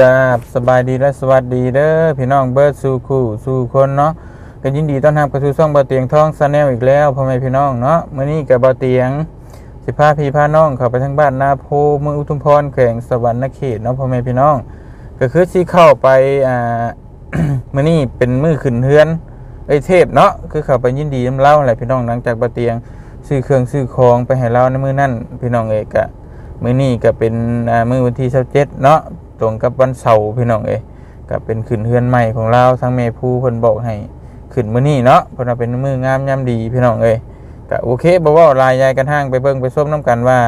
กราบสบายดีและสวัสดีเด้อพี่น้องเบิร์ดสู่คู่สู่คนเนาะก็ยินดีต้อนรับกระทูช่องบ่อเตียงทองซาแนลอีกแล้วพ่อแม่พี่น้องเนาะมื้อนี้กับบ่อเตียงสิพาพี่พาน้องเข้าไปทางบ้านนาโพเมืองอุทุมพรแขวงสวรรณเขตเนาะพ่อแม่พี่น้อง ก็คือสิเข้าไปอ่ามื้อนี้เป็นมื้อขึ้นเฮือนไอเทพเนาะคือเข้าไปยินดีนำเล่าแหละพี่น้องหลังจากบ่อเตียงซื้อเครื่องซื้อของไปให้เราในมื้อนั้นพี่น้องเอกกะมื้อนี้ก็เป็นมื้อวันที่27เนาะ ตรงกับวันเสาร์พี่น้องเอ้ยก็เป็นขึ้นเฮือนใหม่ของเราทั้งแม่ผู้เพิ่นบอกให้ขึ้นมื้อนี้เนาะเพิ่นว่าเป็นมื้องามยามดีพี่น้องเอ้ยก็โอเคบ่เว้าลายยายกันทางไปเบิ่งไปชมนํกันว่า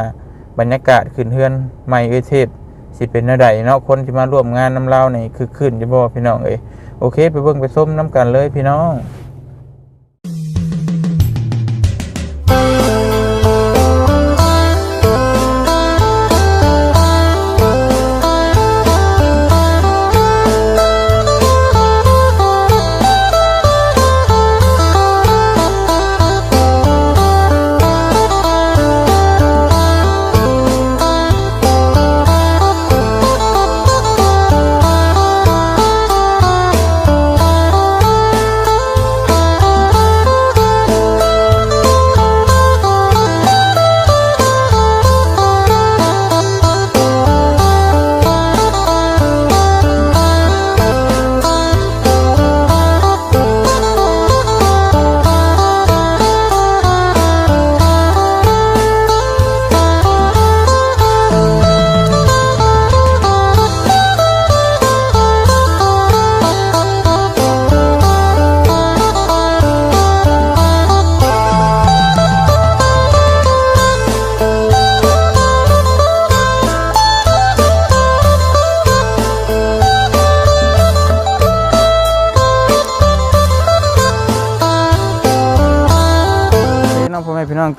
บรรยากาศขึ้นเฮือนใหม่เอ้ยเทพสิเป็นแนวใดเนาะคนที่มาร่วมงานนํเราในคือขึ้นอยู่บ่พี่น้องเอ้ยโอเค ไปเบิ่งไปชมนํกันเลยพี่น้อง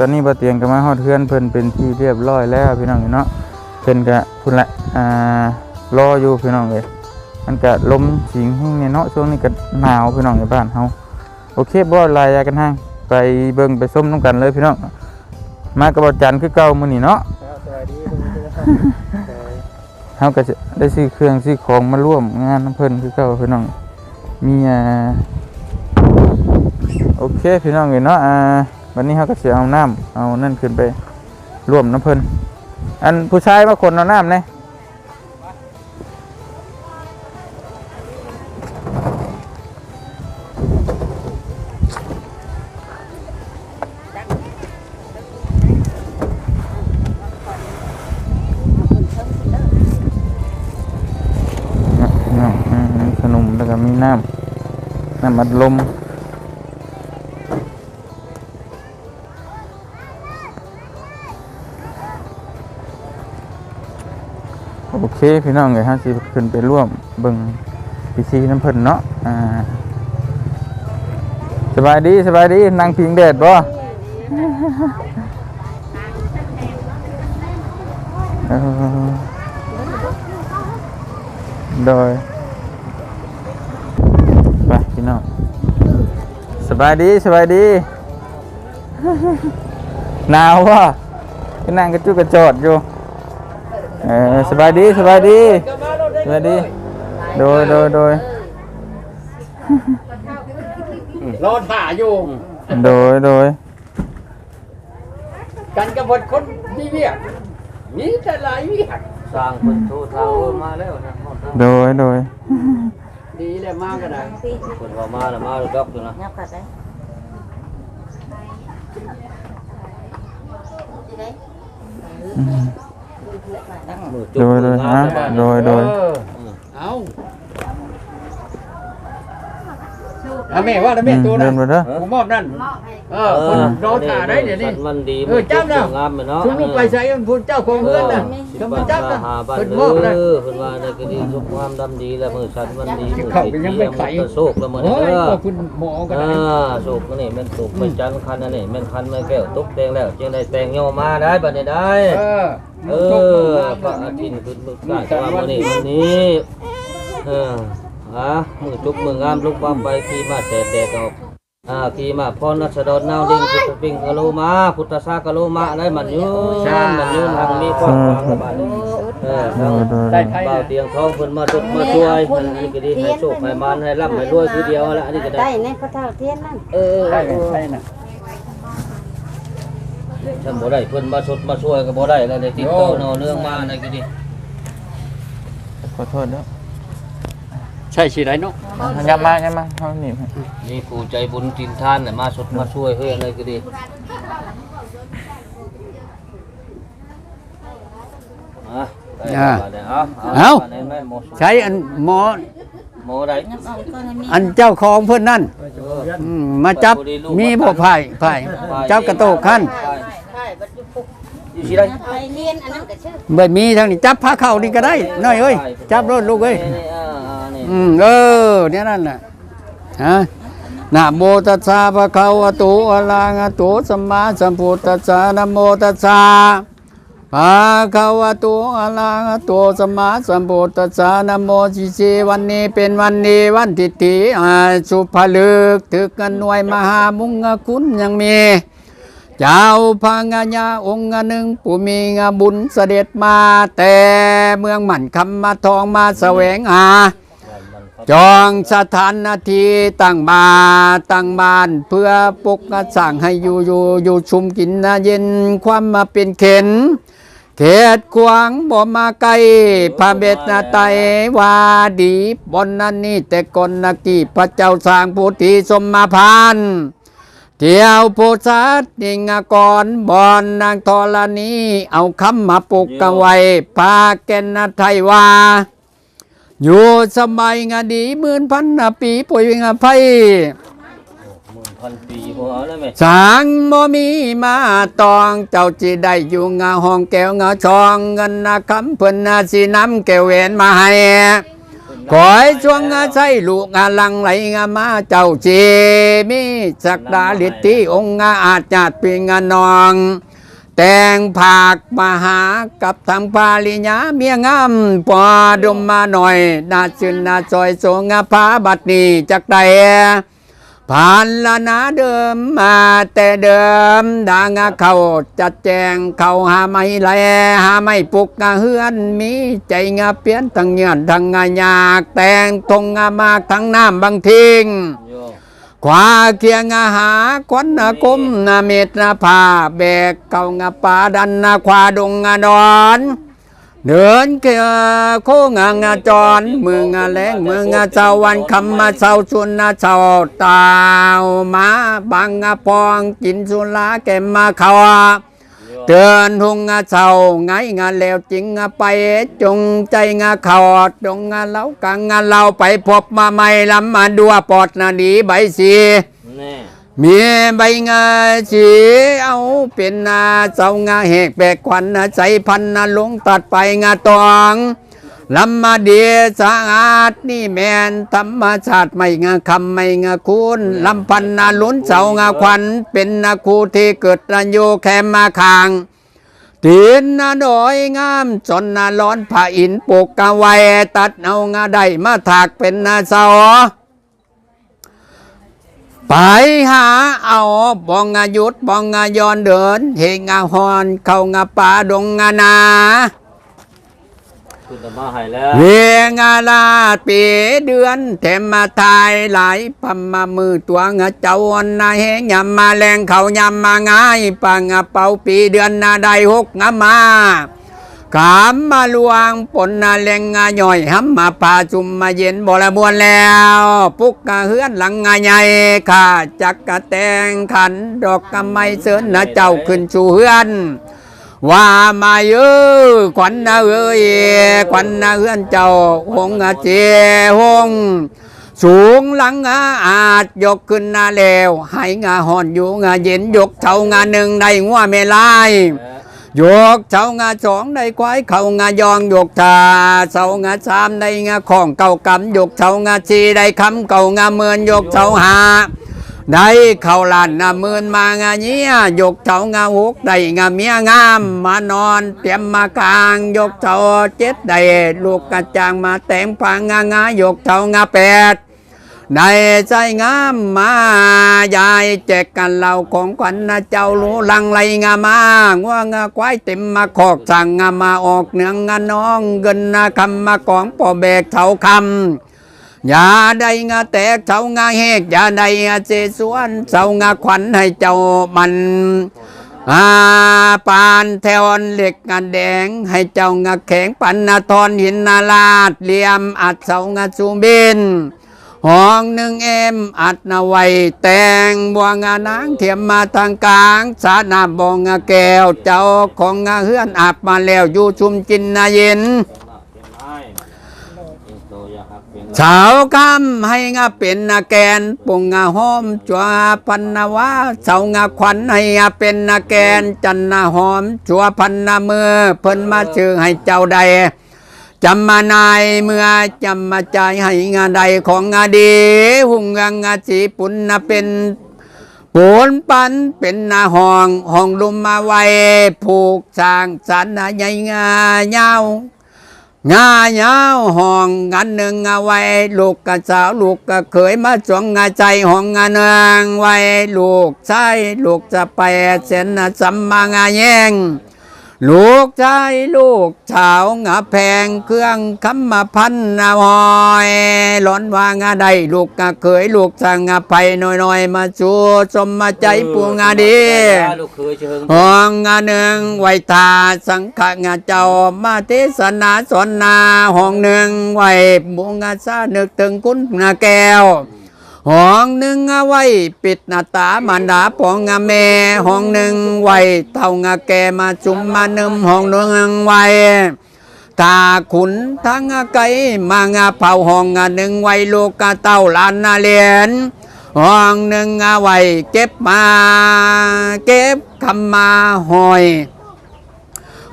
ตอนนี้บ่เตียงก็มาฮอดเฮือนเพิ่นเป็นที่เรียบร้อยแล้วพี่น้องเนาะเพิ่นก็พุ่นละอ่ารออยู่พี่น้องเอ้ยมันก็ลมสิงแห้งเนาะช่วงนี้ก็หนาวพี่น้องในบ้านเฮาโอเคบ่ลายากันทางไปเบิ่งไปส้มน้ำกันเลยพี่น้องมากับบ่จันทร์คือเก่ามื้อนี้เนาะสวัสดีทุกท่านเฮาก็จะได้ซื้อเครื่องซื้อของมาร่วมงานน้ำเพิ่นคือเก่าพี่น้องมีอ่าโอเคพี่น้องเอ้ยเนาะอ่า วันนี้เฮาก็เสิเอาน้ำเอานั่นขึ้นไปร่วมน้ำเพิ่นอันผู้ชายมาคนเอาน้ำเนี่ยน้ำขนมแล้วก็มีน้ำน้ำอัดลม เคพี่น้องเลยฮะสิขึ้นไปร่วมเบิ่งพิธีน้ำเพิ่นเนาะอ่าสบายดีสบายดีนั่งพิงแดดบ่โดยไปพี่น้องสบายดีสบายดีหนาววะก็นั่งกระจุกกระจอดอยู่ เออสบายดีสบายดีสบายดี โดยโดยโดยรอถ่าอยู่โดยโดยกันกับบทคนมีเวียกมีแต่หลายเวียกสร้างคนโทรทางเออมาแล้วนะฮอดทางโดยโดยดีเลยมากกันนะคนว่ามาแล้วมาแล้วดอกอยู่นะ nhập cả đấy มือโดยโดยฮะโด ยโดยเออเอา เอาแม่ว่าแล้วอืแม่มตัวเดินั้นนไปเด้อผมมอบนั่นเออคนรอถ่าได้เดี๋ยวนี้มันดีเออจำแล้วงามเนาะชุมลูกไปใช้พูนเจ้าของเพื่อนนะจำไม่จับนะหาบ้านเพิ่นเอมอบนั่นอเพิ่นว่าได้ก็ดีสุขความดำดีแล้วมือสันมันดีมือเขาก็ยังไม่ไขโชคแล้วมื้อโอ้นี้ยเด้อขอบคุณหมอกันอ่านะโชคนี่แม่นสุขเป็นจันทร์คันนั่นนี่แม่นคันแม่แก้วตกแต่งแล้วจึงได้แต่งโยมาได้บัดนี้ได้เออเออพระอาทิตย์ขึ้นบึกกาจะว่าวันนี้วันนี้เออ ฮะมือจุกมืองามลุกบ้ามไปขี่มาแสดแดดออกอ่าขี่มาพรนัสดรนาวดิ่งพุทธปิงกะโลมา พุทธสากะโลมาได้มันยืนมันยืนทางมีความหวังระบาดนี้เออทั้งได้ไทยเบานะเตียงทองเพิ่นมาสุดมาช่วยอันนี้ก็ดีให้โชคให้มานให้ร่ำให้รวยคือเดียวละอันนี้ก็ได้ได้ในพระเท่าเทียนนั่นเออได้ไทยนะฉันบ่ได้เพิ่นมาสุดมาช่วยก็บ่ได้แล้วได้ติดต่อเนาเนื่องมาอันนี้ก็ดีขอโทษเด้อ ใช่สิไรเนาะยับมายับมาเฮานี่นี่ผู้ใจบุญทินทานน่ะมาสุดมาช่วยเฮ้ยอะไรก็ดีอะได้มาได้เอาเอาไปไหนแม่หมอสุใช้อันหมอหมอได้อันเจ้าของเพิ่นนั่นอืมมาจับมีบ่ไผ่ไผ่เจ้ากระโตกขั้นอยู่ที่ใดไปเรียนอันนั้นก็ชื่อ บ่มีทางนี้จับพาเข้านี่ก็ได้น้อยเอ้ยจับรถลูกเอ้ย นี่ๆอ่าๆนี่ อืมเออเนี่ยนั่นน่ะฮะนะโมตัสสะภะคะวะโตอะระหะโตสัมมาสัมพุทธัสสะนะโมตัสสะภะคะวะโตอะระหะโตสัมมาสัมพุทธัสสะนะโมสิเสวันนี้เป็นวันนี้วันทิฏฐิอาสุภลึกถึกกันหน่วยมหามุงคุณยังมีเจ้าพังญาองค์หนึ่งผู้มีบุญเสด็จมาแต่เมืองหมันคำมาทองมาแสวงหา จองสถานนาทีตั้งบาตั้งบ้านเพื่อปลุกสั่งให้อยู่อยู่อยู่ชุมกินนะเย็นความมาเป็นเข็นเขตขวางบ่มาไกลพระเบตนาไตวาดีบนนั้นนี่แต่ก่อนนากีพระเจ้าสร้างพุทธิสมมาพานเที่ยวโพสัตนิงกรบอนนางธรณีเอาคำมาปลุกกันไว้พาแกนนาไทยว่า อยู่สมัยงาดีหมื่นพันปีป่วยงาไพหมื่นพันปีพอเอาแล้วไหมสางบ่มีมาตองเจ้าจีได้อยู่งาห้องแก้วงาชองเงินนาคำเพิ่นนาสีน้ำแก้วแหวนมาให้ขอให้ช่วงงาใช้ลูกงาลังไหลงามาเจ้าจีมีสักดาฤทธิองค์งาอาจจัดปีงานอง แต่งผากมาหากับทางปาลิญาเมียงามปอดมมาหน่อย นาชื่นนาซอยโสงาพาบัดนี้จักใดผ่านละนาเดิมมาแต่เดิมดางาเขาจัดแจงเขาหาไม่แลหาไม่ปลุกงาเฮือนมีใจงาเปลี่ยนทั้งเงียนทั้งงายาก แต่งทงงามากทั้งน้ำบางทิ้ง ขวาเคียงอาหาควันนากุมนาเมตนาผาแบกเก่างาปาดันนาควาดงงาดอนเดินเกอโคงางาจรมืองาแรงเมืองาเจ้าวันคำมาเจ้าชุนนาเจ้าตาวมาบังงาปองกินสุลาแกมมาเขา เตือนหงงาเจ้าไงงาแล้วจริงงาไป จงใจงาเขาดงงาเล้ากังงาเราไปพบมาไม่ลำมาดัวปอดนาดีใบสีแน่มีใบงาสีเอาเป็นนาเจ้างาแหกแบกควันนาใจพันนาลงตัดไปงาตอง ลำมาเดียสะอาดนี่แมนธรรมชาติไม่งาคำไม่งาคุณลำพันนาลุ้นเสางาควัน เป็นนาคูที่เกิดระโยแคมมาคางตีนนาดอยงามจนนาร้อนผ้าอินปลูกกะไวตัดเอางาได้มาถากเป็นนาเสาไปหาเอาบองงายุดบองงายอนเดิน เฮงาฮอน เข้างาป่าดงงานา คุณมาให้แล้วเวงาลาปีเดือนเทมมาทายหลายพัมมามือตัวงาเจ้าอนนาเฮงยำมาแรงเขายำมาง่ายปังเป่าปีเดือนนาได้หกงามาขามมาลวงปนนาแรงงาหย่อยห้ำมาพาจุมมาเย็นบรบวนแล้ว ปุกกะเฮือนหลังงาใหญ่ข้าจักกะแตงขันดอกกะไม้เสินนะเจ้าขึ้นชูเฮือน ว่ามาเยอะขวัญนาเอ้ยขวัญนาเฮือนเจ้าหงเจหงสูงหลังอาจยกขึ้นนาแล้วให้งาหอนอยู่งาเย็นยกเท่างาหนึ่งได้งัวเมลายยกเสางาสองได้ควายเขางายองยกชาเสางาสามได้งาของเก่ากำยกเสางาสี่ได้คำเก่างาเมือนยกเสาหา ได้เข้าลานนาเมืนมางาเนี้ยยกเสางาหกได้งาเมียงาม มานอนเตรียมมากลาง ยกเสาเจ็ดได้ลูกกระจางมาแต่งพางงางายกเสางาแปดได้ใจงามมายายแจกกันเหล่าของขวัญนะเจ้ารู้ลังไรงามาง่วงาควายเต็มมาขอกสั่งงามาออกเนืองงาน้องเงินนาคำมาของป่อแบกเท่าคำ ย่าได้งาแตกเท่างาเฮกอย่าได้งาเจสวนเท่างาขวัญให้เจ้ามันอาปานแทวนเหล็กงาแดง ให้เจ้างาแข็งปันนาทอนหินนาลาดเหลี่ยมอัดเสางาซูบินห้องหนึ่งเอ็มอัดนาไวแตงบัวงานางเทียมมาทางกลางสานาบองงาแก้วเจ้าของงาเฮือนอาบมาแล้วอยู่ชุมจินนาเย็น สาวคำให้งาเป็นนาแกนปงงาหอมจัวพันนาวาเสางาขวัญให้งาเป็นนาแกนจันนาหอมจัวพันนาเมือเพิ่นมาชื่อให้เจ้าใดจำมานายเมื่อจำมาใจให้งานใดของงาดีหุ่งงางาจีปุณนาเป็นปูนปันเป็นนาห้องห้องลุมมาไว้ผูกสร้างสรรนาใหญ่งาเงา งาเงาห้องงานหนึ่งงาไว้ลูกกะสาวลูกกะเขยมาสวงงาใจห้องงานหนึ่งไว้ลูกชายลูกจะไปเส้นสัมมางาแยง ลูกชายลูกสาวงาแพงเครื่องคำมาพันนาหอยหลอนวางาใดลูกกะเคยลูกสั่งงาไผ่น้อยๆมาชูสมมาใจปูงาดีลูกเคยเชิงห้องงาหนึ่งไวตาสังขงาเจ้ามาเทศนาสอนนาห้องหนึ่งไว้บุงาซานึกถึงคุณงาแก้ว ห้องหนึ่งอาไว้ปิดหน้าตามารดาปองงาแม่ห้องหนึ่งไว้เท่างาแกมาจุมมานึ่มห้องหนึ่งไว้ตาขุนทั้งไกมางาเผาห้องงาหนึ่งไว้ลูกกาเต้าลานนาเลียนห้องหนึ่งอาไว้เก็บมา เก็บคำมาหอย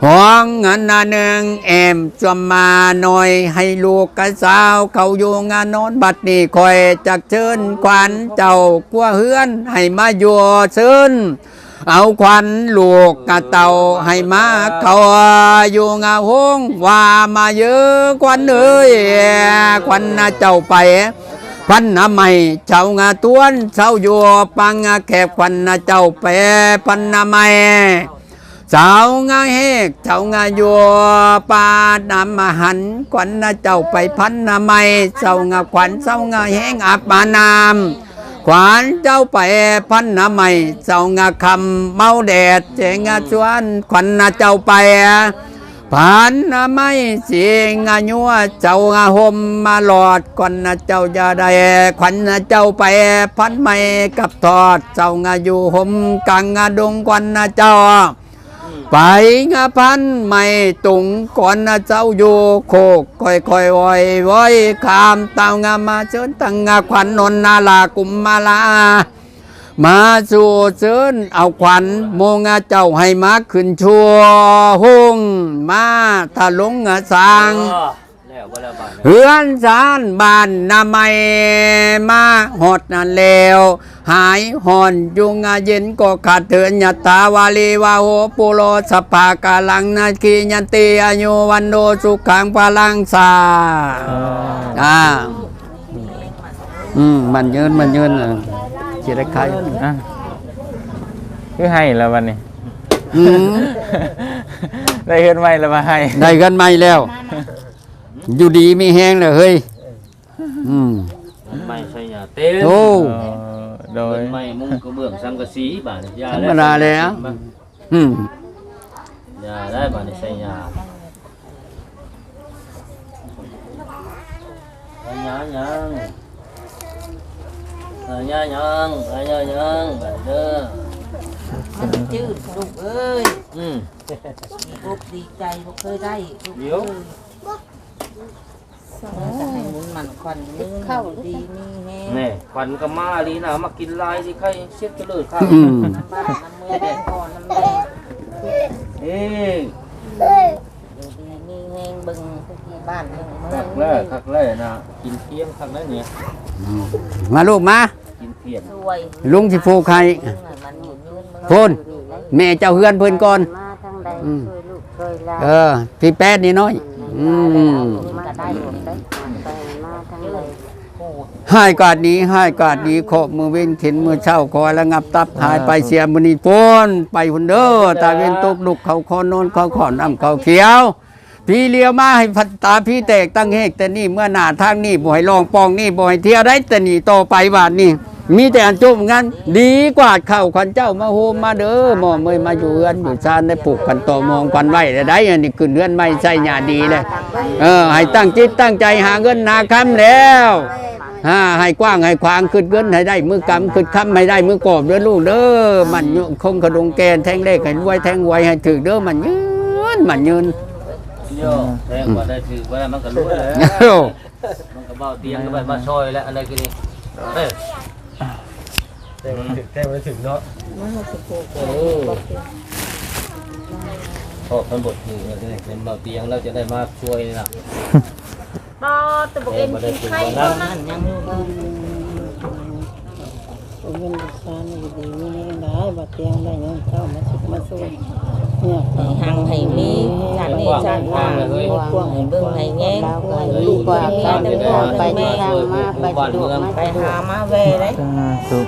ห้องงานนาหนึ่งแอมจวมมาหน่อย ให้ลูกกะสาวเขาอยู่งานนอนบัดนี้คอยจักเชิญควันเจ้ากัวเฮือน ให้มาอยู่เชิญเอาควันลูกกะเต่าให้มาเขาอยู่งาหงว่ามาเยอะควันเอ้ยควันนาเจ้าไปพันนาไม่เจ้างาต้วนเจ้าอยู่ปังงาแคบควันนาเจ้าไปพันนาไม่ เจ้างาเฮกเจ้างาโยปาดำมาหันขวัญนะเจ้าไปพันนาไม่เจ้างาขวัญเจ้างาเฮงอับมานามขวัญเจ้าไปพันนาไม่เจ้างาคำเมาแดดเจงาชวนขวัญนะเจ้าไปพันนาไม่เสียงายัวเจ้างาหมมาหลอดขวัญนะเจ้าอย่าได้ขวัญนะเจ้าไปพันไม่กับทอดเจ้างาอยู่หมกลางงาดงขวัญนะเจ้า ไปงาพันไม่ตุงก่อนนะเจ้าอยู่โคกค่อยค่อยๆวอยวอยขามเตางามาเชิญตั้งงาขวัญนนนาลากุมมาลา มาสู่เชิญเอาขวัญโมงาเจ้าให้มาขึ้นชัวหุงมาถ้าลงงาสร้าง แล้วบ่แล้วบาดเฮือนสารบ้านนาไม่มาหดนั่นแล้ว หายหอนยุงอาเย็นก็ขาดเถือนยตตาวาลีวาโหปุโรสภากาลังนาคียันติอายุวันโดสุขังพลังสาอ่าอืมมันยืนมันยืนอะสิได้ใครอะคือให้แล้ววันนี้อืมได้เฮ็ดไหมแล้วมาให้ ได้กันไหมแล้ว อยู่ดีไม่แห้งเลยเฮ้ยอืม ไม่ใช่ยาเต็มโอ้เออโดย ไม่มุงกระเบื้องสังกะสีบาดยาธรรมดาแล้ว อืมยาได้บาดใช่ยาอันยายังอันยายังอันยายังบาดเด้อมันจืดลูกเอ้ยอืม ลูกดีใจลูกเคยได้ลูกเดี๋ยว จะให้มุนมันควันมือเข้าดีมีแฮงแน่ควันก็มาลีนะมากินลายสิใครเช็ดจะเลิศข้าวอืม น้ำบ้านน้ำมือแดงก่อนน้ำแดงเอ้ยอยู่ดีมีแฮงเบิ่งที่บ้านเบิ่งเมืคัองกแร่คักแร่นะกินเที่ยงคักแร่เนี่ยมาลูกมา กินเที่ยงสวยลุงสิผูกใคร มันหมุนยืนมือพูนแม่เจ้าเฮือนเพิ่นก่อน มาทางใดอืม ช่วยลูกช่วยหลานเออพี่แป๊ดนี่น้อย อืมก็ได้หมดได้ไปมาทางใดพูดให้กาดนี้ให้กาดนี้ขอบมือเว้นเข็นมือเช่าคอยระงับตับหายไปเสียมือนีพ้นไปหุ่นเด้อตาเว้นตกลุกเขาคอนโนนเขาขอนน้ำเขาเขียว พี่เลี้ยวมาให้พันตาพี่แตกตั้งเฮกแต่นี่เมื่อหน้าทางนี่บ่ให้ลองปองนี่บ่ให้เที่ยวได้แต่นี่โตไปบาทนี่ มีแต่อันจุ่มงั้นดีกว่าเข้าขันเจ้ามาโฮมมาเด้อหมอเมยมาอยู่เรือนอยู่ชานได้ปลูกกันต่อมองกันไว้ได้ได้อันนี้ขึ้นเรือนไม่ใช่หยาดีเลยเออให้ตั้งจิตตั้งใจหาเงินหาคำแล้วฮ่าให้กว้างให้ขวางขึ้นเงินให้ได้มือกำขึ้นคำให้ได้มือกอบเด้อลูกเด้อมันยุคงกระดงแกนแทงเลขให้รวยแทงไวยให้ถือเด้อมันยืนมันยืนโย่แทงว่าได้ถือว่ามันก็รู้แล้วโอ้มันก็เบาเตียงก็ไปมาซอยแล้วอะไรกันนี่เอ้ย แต่มันถึงแต่มันถึงเนาะเออพอมันบดถือแล้วเนี่ยเป็นเบาเตียงเราจะได้มาช่วยนะบ่ตะบกเอ็นกินไข่เท่านั้นยังอยู่ผมเป็นบุษานอยู่ดีมีให้ได้บัดเตียงได้เงินเข้ามาสุขมาสู้เนี่ย ให้หังให้มีชาตินี้ชาติหน้าให้เบิ่งให้แง่งให้ลูกกว่าแม่ทั้งพ่อไปในทางมาไปดวกมาไปหามาแวได้สาธุ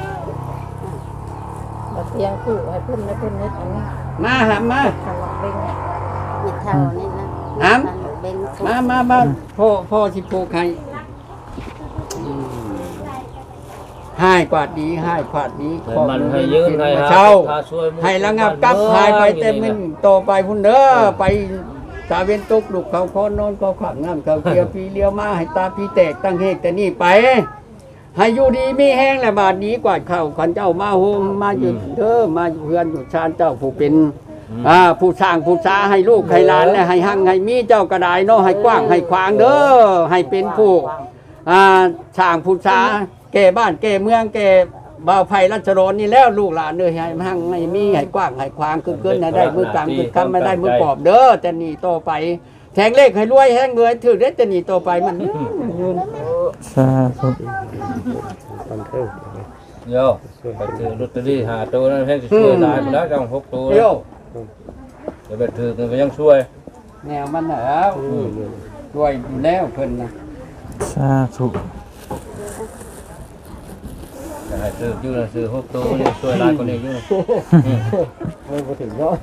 บัดเตียงคู่ให้เพิ่นและเพิ่นนิดอันนี้มาหามาทำเบ่งมิดเท่านี่นะหามเบนสุมามามาพ่อพ่อสิปลูกให้ ให้กวาดดีให้กวาดดีให้มันให้ยืนให้หาเช่าพาช่วยหมู่ให้ระงับกับหายไปเต็มมันต่อไปพุ่นเด้อไปตาเวนตกลุกเขาคอนนอนเขาขังน้ำเขาเกียวปีเลี้ยวมาให้ตาพี่แตกตั้งเฮกแต่นี่ไป ให้อยู่ดีมีแห้งและบาดนี้กวาดเข้าขันเจ้ามาโฮมมาอยู่เด้อมาอยู่เพื่อนอยู่ชานเจ้าผู้เป็นอ่าผู้สร้างผู้สาให้ลูกให้หลานและให้หังให้มีเจ้ากระไดเนาะให้กว้างให้ขวางเด้อให้เป็นผู้อ่าสร้างผู้สา แก่บ้านแก่เมืองแก่บ่าวไผ่รัชรนนี่แล้วลูกหลานเด้อให้หังให้มีให้กว้างให้ขวางคือเกินให้ได้มือกลางคือคำไม่ได้มือปอบเด้อแต่นี่ต่อไปแทงเลขให้รวยแห้งรวยถือได้แต่นี่ต่อไปมันสาธุโย่ไปถือลอตเตอรี่หาตัวนั้นให้ช่วยได้ไปแล้วจังหกตัวเดี๋ยวเดี๋ยวไปถือมันก็ยังช่วย แนวมันแล้วรวยอยู่แล้วเพิ่นนะสาธุ จะให้ถืออยู่นะซื้อหกตัวนี่ช่วยหลายคนนี้อยู่มันก็ถึงเนาะ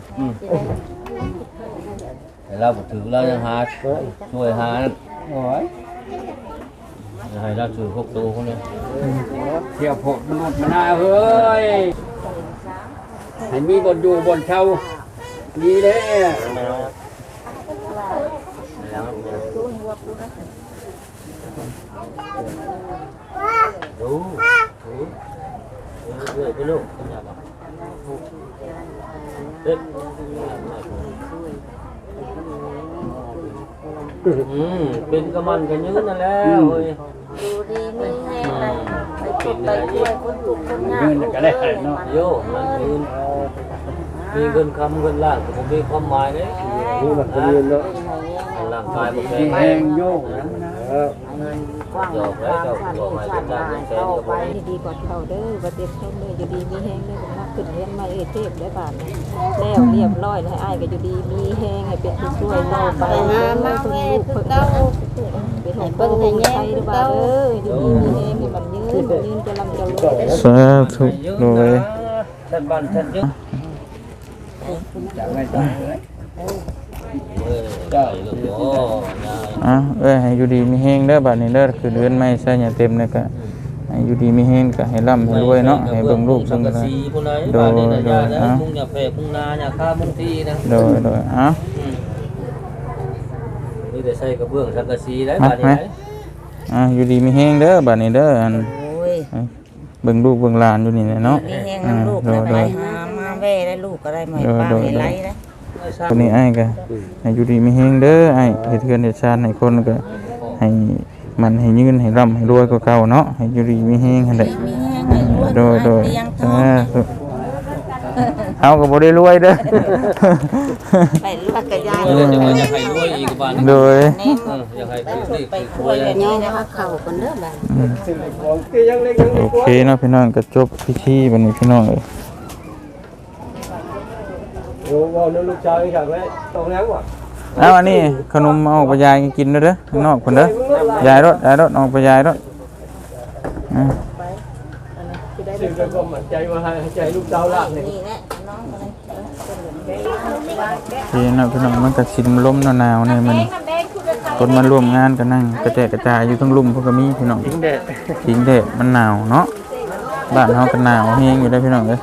แต่เราบ่ถือเรายังหาช่วยหา โอ้ย ให้ เราถือหกตัวคนนี้เที่ยวผมมนุษย์มานาเฮ้ยให้มีบนอยู่บนเช่าดีเด้ดูดูเรื่อยไปลูกเด็กอืมเป็นกระมันกันยืนนั่นแล้วเฮ้ยดูดีมีแห้งได้ไปกดไปช่วยคนทุกคนยากเงินก็ได้เนาะโยมันยืนมีเงินคำเงินล้านก็บ่มีความหมายเลยนี่มันก็ยืนเนาะร่างกายบ่แข็งแหงโยกนะ กว้างความชาตินี้ชาติหน้าเข้าไปดีกว่าเขาเด้อบัดเตียงเขาเลยอยู่ดีมีแห้งเลยผมมาขึ้นเรียนมาเอเทพได้บาทนะแล้วเรียบร้อยให้อ้ายก็อยู่ดีมีแห้งให้เป็นผู้ช่วยต่อไปไปหามาแม่คือเก่าเป็นของเบิ่งให้แย่คือเก่าเด้ออยู่ดีมีแห้งให้มันยืนยืนจะลำจะรวยสาธุโดยท่านบ้านท่านยึดจากไม่ต้องเลย ได้ลูกโอ้อะเอ้ยให้อยู่ดีมีแฮงเด้อบัดนี้เด้อคือเดือนไม่ใช่อย่าเต็มเลยก็ให้อยู่ดีมีแฮงก็ให้ร่ำให้รวยเนาะให้เบิ่งลูกเบิ่งกะหลานสีพุ่นไหนโดยโดยยานะอะมุงอย่าแพร่มุงนาอย่าฆ่ามุงทีนะโดยโดยอ้าอืมมีแต่ใส่กระเบื้องสังกะสีได้บ้านนี้อะอยู่ดีมีแฮงเด้อบัดนี้เด้ออันเบิ่งลูกเบิ่งหลานอยู่นี่แหละเนาะมีแห้งน้ำลูกไปหามาแว่ได้ลูกก็ได้มาป้าให้ไรได้ ตัวนี้ไอ้ายก็ให้อยู่ดีมีแฮงเด้อไอ้เฮ็ดเทือนเฮ็ดชาติให้คนก็ให้มันให้ยืนให้ร่ำให้รวยกว่าเก่าเนาะให้อยู่ดีมีแฮงหั่นแหละมีแห้งให้รวยโดยโดยเตียงทสาองธุเอาก็บ่ได้รวยเด้อไปรวยกับยายเออจะมาจะให้รวยอีกบ้านนี้โดยแน่เอออยากให้ไปซื้อสุดนี่ไปคือช่วยแบบย่อนี้งนะว่าเขาคนเด้อบ้านสิ่งของที่ยังเล็กยังโอเล็กกว่าเคเนาะพี่น้องก็จบพิธีบัดนี้พี่น้องเอ้ย โอ้ว่านั่นลูกชายอยากไว้ตรงนั้นว่ะเอาอันนี้ขนมเอาไปยายกินเด้อเด้อข้างนอกพุ่นเด้อยายรถยายรถเอาไปยายรถอะไปอันนี้คือได้สิ่งที่ก็มั่นใจว่าให้ใจลูกสาวลากนี่นี่แหละน้องคนนี้พี่น้องพี่น้องมันก็สิมลมหนาวๆเนี่ยมันคนมาร่วมงานก็นั่งกระแจกกระจายอยู่ทั้งลุ่มพวกก็มีพี่น้องทิ้งแดดจริงเด้มันหนาวเนาะบ้านเฮาก็หนาวแฮงอยู่ได้อพี่น้องเอ้ย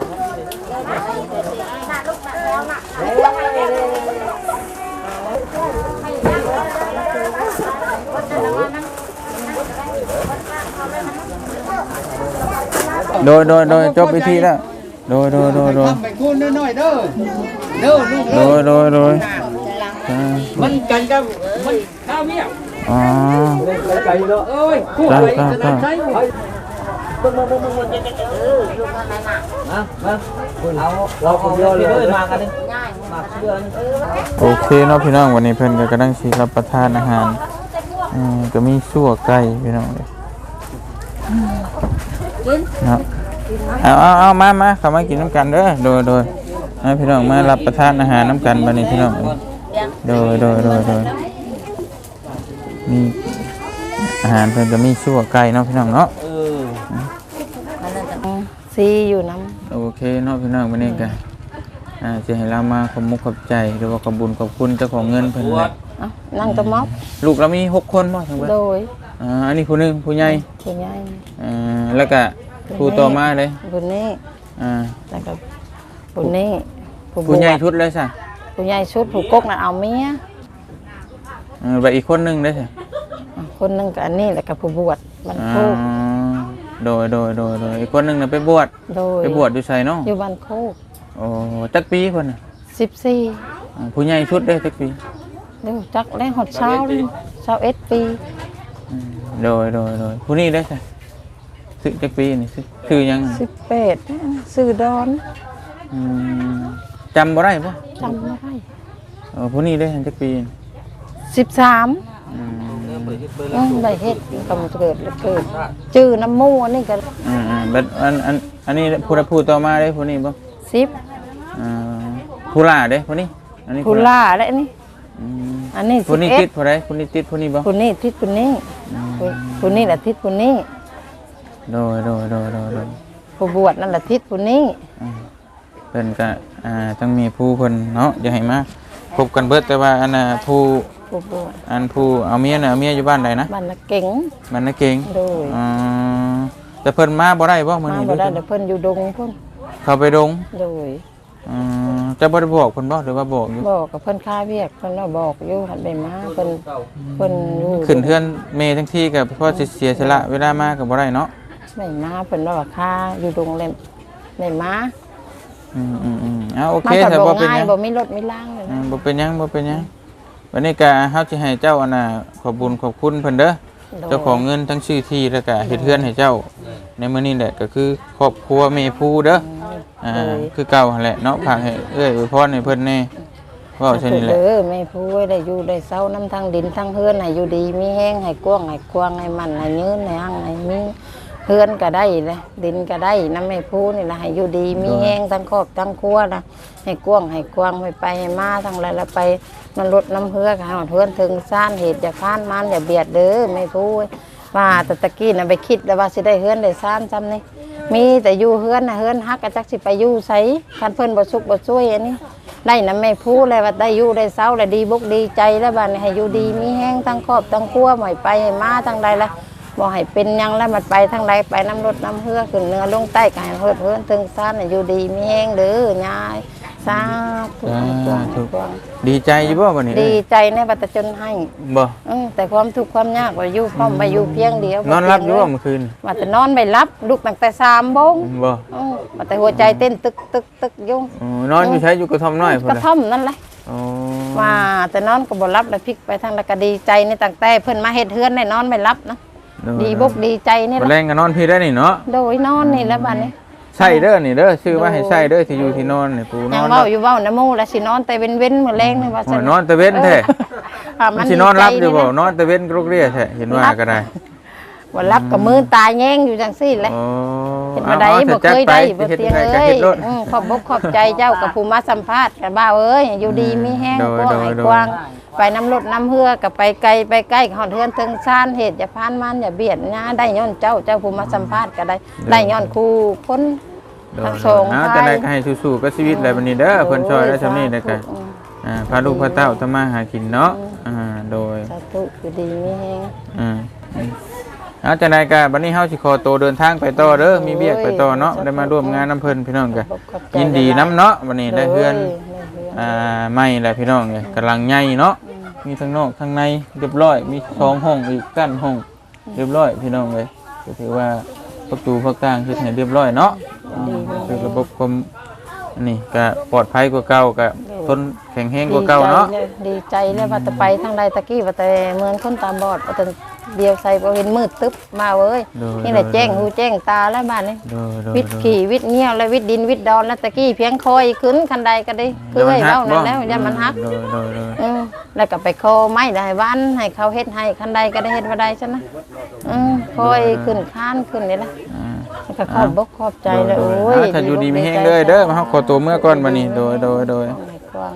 โดยโดยโดยจบพิธีแล้วโดยโดยโดยโดยทำไปคูณน้อยๆเด้อเด้อลูกโดเด้อยโดยโดยอ่ามันกันกับมันข้าวเมียอ๋อไกลเนาะเอ้ยคู่จ้าไปจ้าจะจ้าใช้นะมาเอาเราคนเดียวเลยเลยมากันดิมาเชื่อโอเคเนาะพี่น้องวันนี้เพิ่อนก็กำลังสิรับประทานอาหารอืมก็มีสั่วไก่พี่น้องเลยนะเอาเอาเอามามาเข้ามากินน้ำกันเด้อโดยโดยให้พี่น้องมารับประทานอาหารน้ำกันบัดนี้พี่น้องโดยโดยโดยโดยมีอาหารเพิ่อนก็มีสั่วไก่เนาะพี่น้องเนาะ ซีอยู่น้โอเคเนาะพี่น้องวันนี้ก็อ่าจะให้เรามาขอบมุกขอบใจหรือว่าขอบบุญขอบคุณเจ้าของเงินเพิ่นแหละำเอ้านั่งตะม็อบลูกเรามีหกคนบ่ทั้งเบิดโดยอ่าอันนี้ผู้หนึงผู้ใหญ่ผู้ใหญ่อ่าแล้วก็ผู้ต่อมาเลยผู้นี้อ่าแล้วก็ผู้นี้ผู้บผู้วใหญ่ชชุดเลยสิผู้ใหญ่ชุดผู้กกน่ะเอาเมียเออไปอีกคนหนึงเลยสิอะคนหนึงก็อันนี้แล้วก็ผู้บวชมันอ่าโคก โดยโดยโดยโดยอีกคนหนึงน่ะไปบวชโดยไปบวชอยู่ไสเนาะอยู่บ้านโคกโอ้จักปีเพิ่นน่ะสิบสี่อ่าผู้ใหญ่ชุดเด้อจักปีเดี๋ยวจักได้หดเช้าเลยเช้าเอ็ดปีอืมโดยโดยโดยผู้นี้ได้อสิซื้อจักปีนี่ซื้อคือยังสิบแปดซื้อดอนอืมจำบ่ได้บ่จำไม่ได้เออผู้นี้ได้อจักปีนี่สิบสาม อืมอืมได้เฮ็ดกำลังเกิดแล้วเกิดจื้อน้ำมูอันนี้ก็อืมอืมบัดอันอันอันนี้ผู้รับผู้ต่อมาได้อผู้นี้บ่สิบอ่าผู้ล่าเด้อผู้นี้ อันนี้ผู้ล่าและอันนี้อืมอันนี้ผู้สิบนี้เอ็ติดดผู้ใดผู้นี้ติดผู้นี้บ่ผู้นี้ทิศผู้นี้ผู้ผู้นี้แหละทิศผู้นี้โดยโดยโดยโดยโดยผู้บวชนั่นแหละทิศผู้นี้อืมเพิ่นก็อ่าต้องมีผู้เพิ่นเนาะอย่าให้มาพบกันเบิดแต่ว่าอันน่ะผู้ ผู้บวชอันผู้เอาเมียน่ะเอาเมียอยู่บ้านใดนะบ้านละเก่งมันน่ะเก่งโดยอ่าแต่เพิ่นมาบ่ได้บ่มื้อมานี้บ่ได้เดี๋ยวเพิ่นอยู่ดงเพิ่นเข้าไปดงโดยอ่าจะบ่ได้บอกเพิ่นบ่หรือว่าบอกอยู่บอกกับเพิ่นค่าเวียกเพิ่นว่าบอกอยู่หันไปมาเพิ่นเพิ่นอยู่ขึ้นเทือนเมทั้งที่ก็เพราะสิเสียสละเวลามาก็บ่ได้เนาะไม่มาเพิ่นว่าค่าอยู่ดงเล่นไม่มาอืมอืมอืมอ่าโอเคมาแต่ก็บ่บ่เป็นง่าหยยังบ่มีรถมีล่างเลยอ่านะบ่เป็นหยังบ่เป็นหยัง วันนี้ก็เฮาสิให้เจ้าอันน่ะขอบบุญขอบคุณเพิ่นเด้อเจ้าของเงินทั้งชื่อที่แล้วก็เฮ็ดเฮือนให้เจ้า ในมื้อนี้แหละก็คือครอบครัวแม่ผู้เด้ออ่าคือเก่าหั่นแหละเนาะฝากให้เอ้ยอวยพรให้เพิ่นแน่เว้าเช่นนี้แหละเด้อแม่ผู้ไว้ได้อยู่ได้เศร้าน้ำทางดินทางเฮือนให้อยู่ดีมีแห้งให้กว้างให้กว้างให้มันให้ยืนให้หั่งให้มี เฮือนก็ได้เลยดินก็ได้น้ำแม่ผู้นี่ล่ะให้อยู่ดีมีแห้งทั้งครอบทั้งครัวนะให้กว้างให้กว้างไปไปให้มาทั้งหลายละไปมันลดน้ำเฮือกให้หอดเฮือนถึงซ่านเหตุอย่าค้านมันอย่าเบียดเด้อแม่ผู้ว่าแต่ตะกี้น่ะไปคิดแล้วว่าสิได้เฮือนได้ซ่านซ้ำนี่มีแต่อยู่เฮือนน่ะเฮือนฮักก็จักสิไปอยู่ไสคันเพิ่นบ่สุขบ่ช่วยอันนี้ได้นะแม่พูดเลยว่าได้อยู่ได้เศร้าได้ดีบกดีใจแล้วบ้านนี้ให้อยู่ดีมีแห้งทั้งครอบทั้งครัวหมอยไปให้มาทั้งใดละ บ่ให้เป็นหยังแล้วมันไปทั้งใดไปน้ำรถน้ำเฮือขึ้นเนื้อลงใต้กันเฮือเฮือนถึงซ่านให้อยู่ดีมีแห้งเด้อยายสาธุสาธุดีใจอยู่บ่วันนี้ดีใจในบัตรจนให้บ่เออแต่ความทุกข์ความยากว่าอยู่พร้อมไปอยู่เพียงเดียวนอนรับอยู่บ่เมื่อคืนว่าแต่นอนไม่รับลุกตั้งแต่สามโมงบ่เออว่าแต่หัวใจเต้นตึกตึกตึกอยู่อ๋อนอนอยู่ใช้อยู่กระท่อมน้อยพุ่นกระน่ะท่อมนั่นแหละอ๋อว่าแต่นอนก็บ่รับแล้วพลิกไปทางแล้วก็ดีใจในตั้งแต่เพิ่นมาเฮ็ดเฮือนได้นอนไม่รับนะ ดีบกดีใจนี่บ่แหแรละงก็นอนพี่ได้นี่เนาะโดยนอนนี่แหล้วบัดนี้ใช่เด้อนี่เด้อชื่อว่าให้ใช่เด้อที่อยู่ที่นอนนี่ปูนยัองนเว้าอยู่เว้านะหมู่แล้วสินอนแต่เว้นๆมื้อแรงนี่ว่าโอ้ซั่ยนอนตะเว้นแท้ อ่ามันสินอนรับอยู่บ่ดีใจนอนตะเว้นกรุกเรียแท้เห็นว่าก็ได้ บ่รับกับมือตาแยงอยู่จังซี่แหละโอ้เฮ็ดบ่ได้เอาเอาบ่เคยได้จัดไปบ่เฮ็ดเตียงได้ก็เอ้เฮ็ยดโลดอืมขอบอกขอบใจเจ้ากับผู้มาสัมภาษณ์กันบ่าวเอ้ยอยู่ดีมีแห้งโดยกว้างให้โดยกว้างไปน้ำรถน้ำเฮือกับไปไกลไปใกล้หอดเฮือนถึงซ่านเหตุอย่าพานมันอย่าเบียดงาได้ย้อนเจ้าเจ้าผู้มาสัมภาษณ์ก็ได้ได้ย้อนครูพ้นโดยทั้งโดสอยงเอาฝ่ายจะได้ก็ให้สู้ๆกับชีวิตอะไรบัดนี้เด้อเพิ่นช่วยได้ซำนี้ได้ก็อืมอ่าพาลูกพาเต้าทำมาหากินเนาะอ่าโดยสาธุอยู่ดีมีแห้งอืม เอาจะได้ก็บัดนี้เฮาสิขอตัวเดินทางไปต่อเด้อมีเบียกไปต่อเนาะได้มาร่วมงานน้ำเพิ่นพี่น้องกันขอบใจยินดีน้ำเนาะวันนี้ได้เพื่อนโดยได้เฮือนอ่าไม่แหละพี่น้องเลยกำลังใหญ่เนาะมีทั้งนอกทั้งในเรียบร้อยมีสองห้องอีกกั้นห้องเรียบร้อยพี่น้องเลยก็ถือว่าประตูพักต่างคือให้เรียบร้อยเนาะอืมคือระบบความอันนี่ก็ปลอดภัยกว่าเก่าก็ทนแข็งแรงกว่าเก่าเนาะดีใจเลยว่าจะไปทางใดตะกี้ว่าแต่เหมือนคนตาบอดว่าแต่ เดียวใส่บ่เห็นมืดตึ๊บมาเว้ยโดยนี่แหละโดย แจ้งหูแจ้งตาแล้วบ้านนี้โดยโดยวิทย์โดย ขี่วิทย์เงี้ยวและวิทย์ดินวิทย์ดอนแล้วตะกี้เพียงคอยขึ้นคันใดก็ได้คือให้เล่านั่นแล้วยันมันฮัก โดยโดยโดยเออแล้วก็ไปคอไม้ได้วันให้เขาเฮ็ดให้คันใดก็ได้เฮ็ดบ่ได้ซะนะอืมคอยขึ้นค้านขึ้นนี่แหละอ่าแล้วก็ขอบอกขอบใจเลยโดโอ้ยยอ่าถ้าอยู่ดีมีแห้งเลยเด้อมาเฮาขอตัวเมื่อก่อนบัดนี้โดยโดยโดยไม่กว้าง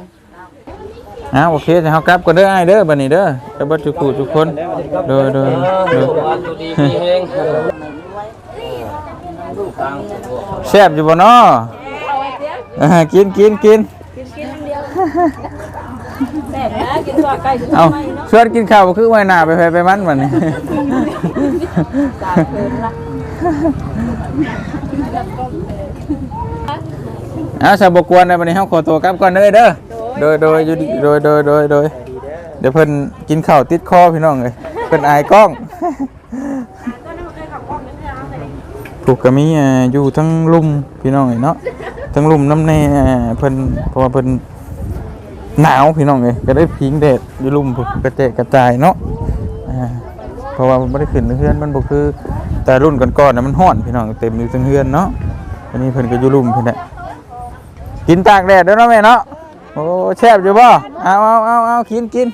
อ่าโอเคจะเฮากลับกันเด้อไอ้เด้อบัดนี้เด้อกับเบัดทุกผู้ทุกคนโดยโดยเออโดยวันอยู่ดีมีแซ่บอยู่บ่เนาะอ่ากินกินกินเอาชวนกินข้าวบ่คือไว้หน้าไปไปไปมันบัดนี้ตาเพิ่ะอ่าสาบกวนในะบัดนี้เฮาขอตัวกลับก่อนเด้อเด้อ โดยโดยอยู่ดีโดยโดยโดยโดยเดี๋ยวเพิ่นกินข้าวติดคอพี่น้องเอ้ยเพิ่นอายกล้องผูกก็มีอ่าอยู่ทั้งลุ่มพี่น้องเอ้ยเนาะทั้งลุ่มน้ำแน่อ่าเพิ่นเพราะว่าเพิ่นหนาวพี่น้องเอ้ยก็ได้พิงแดดอยู่ลุ่มผูกกระเจกกระจายเนาะอ่าเพราะว่ามันบ่ได้ขึ้นเฮือนมันบ่คือแต่รุ่นก่อนๆน่ะมันร้อนพี่น้องเต็มอยู่ทั้งเฮือนเนาะอันนี้เพิ่นก็อยู่ลุ่มเพิ่นแหละกินตากแดดเด้อเนาะแม่เนาะ โอ้แซ่บอยู่บ่เอาเอาเอาเอากินกิน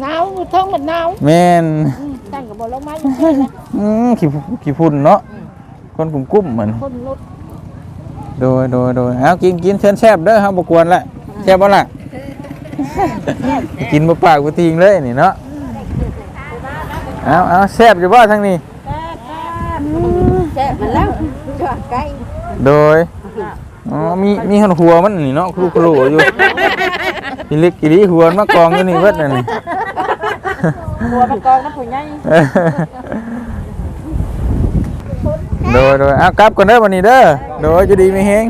หนาวท้องมันหนาวแม่นตั้งก็บ่ลงมาอืมขี้ฝุ่นขี้ฝุ่นเนาะคนกลุ่มกุ้มๆเหมือนคนรถโดยโดยโดยเอากินกินเชิญแซ่บเด้อครับบกวนละแซ่บบ่ล่ะกินบ่ปากบ่ทิ้งเลยนี่เนาะเอาเอาแซ่บอยู่บ่ทางนี้แซ่บมันแล้วจอดไกลโดย อ๋อมีมีหัวหัวมันนี่เนาะครูครูอยู่อีเล็กอีหลีหัวมันมากองอยู่นี่เบิดนั่นนี่หัวมันกองน้ำผู้ใหญ่โดยโดยเอากลับก่อนเด้อวันนี้เด้อโดยจะดีมีเฮง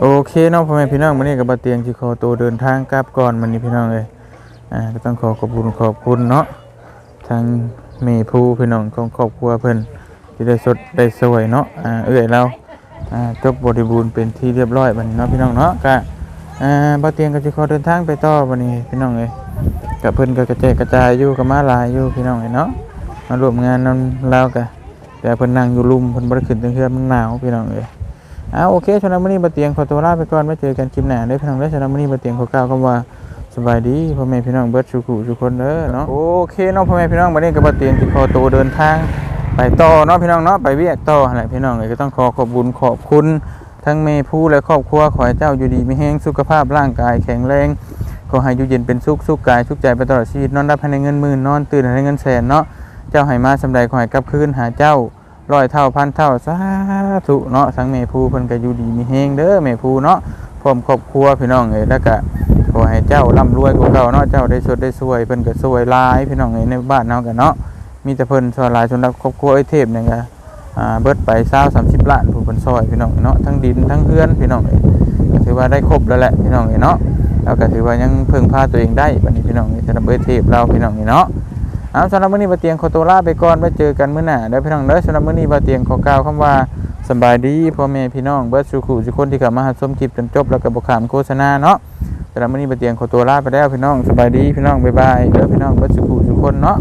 โอเคเน้องพ่อแม่พี่น้องวันนี้กับบาเตียงที่ขอตัวเดินทางกลับก่อนวันนี้พี่น้องเลยอ่าก็ต้องขอขอบคุณขอบคุณเนาะทางเมภูพี่น้องของครอบครัวเพิ่นที่ได้สดได้สวยเนาะอ่าเอื้อยเราอ่า จบบริบูรณ์เป็นที่เรียบร้อยวันนี้เนาะพี่น้องเนาะก็อ่าบาเตียงก็จะขอเดินทางไปต่อวันนี้พี่น้องเลยกับเพิ่นก็กระจายกระจายอยู่กับมาลายอยู่พี่น้องเลยเนาะมารวมงานนำเรากันแต่เพิ่นนั่งอยู่ลุมเพิ่นบ่ได้ขึ้นถึงเฮือนมันหนาวพี่น้องเอ้ยเอาโอเคฉะนั้นมื้อนี้บ่เตียงขอตัวลาไปก่อนไว้เจอกันคลิปหน้าเด้อพี่น้องเด้อฉะนั้นมื้อนี้บ่เตียงขอกล่าวคำว่าสบายดีพ่อแม่พี่น้องเบิดทุกผู้ทุกคนเด้อเนาะโอเคเนาะพ่อแม่พี่น้องบัดนี้ก็บ่เตียงสิขอตัวเดินทาง ไปต่อเนาะพี่น้องเนาะไปเวียกต่อหั่นแหละพี่น้องเอ้ยก็ต้องขอขอบคุญขอบคุณทั้งแม่ผู้และครอบครัวขอให้เจ้าอยู่ดีมีแรงสุขภาพร่างกายแข็งแรงขอให้อยู่เย็นเป็นสุขสุขกายสุขใจไปตลอดชีวิตนอนรับให้ได้เงินหมื่นนอนตื่นให้เงินแสนเนาะเจ้าให้มาสำใดขอให้กลับคืนหาเจ้าร้อยเท่าพันเท่าสาธุเนาะทั้งเมภูเพิ่นก็อยู่ดีมีเฮงเด้อเมภูเนาะพร้อมครอบครัวพี่น้องเอ้ยแล้วก็ขอให้เจ้าร่ำรวยกว่าเก่าเนาะเจ้าได้สดได้สวยเพิ่นก็สวยลายพี่น้องเอ้ยในบ้านเฮากันเนาะ มีแต่เพิ่นสวยหลายสำหรับครอบครัวไอ้เทพเนี่ยก็อ่าเบิดไป20 30ล้านผู้เพิ่นซอยพี่น้องเนาะทั้งดินทั้งเฮือนพี่น้องเอ้ยก็ถือว่าได้ครบแล้วแหละพี่น้องเนาะแล้วก็ถือว่ายังพึ่งพาตัวเองได้บัดนี้พี่น้องเอ้ยสำหรับเอ้ยเทพเราพี่น้องเนาะเอาสำหรับมื้อนี้บ่เตียงขอตัวลาไปก่อนไว้เจอกันมื้อหน้าเด้อพี่น้องเด้อสำหรับมื้อนี้บ่เตียงขอกล่าวคำว่าสบายดีพ่อแม่พี่น้องเบิดสุขุทุกคนที่เข้ามารับชมคลิปจนจบแล้วก็บ่ขามโฆษณาเนาะสำหรับมื้อนี้บ่เตียงขอตัวลาไปแล้วพี่น้องสบายดีพี่น้องบ๊ายบายเด้อพี่น้องเบิดสุขุทุกคนเนาะ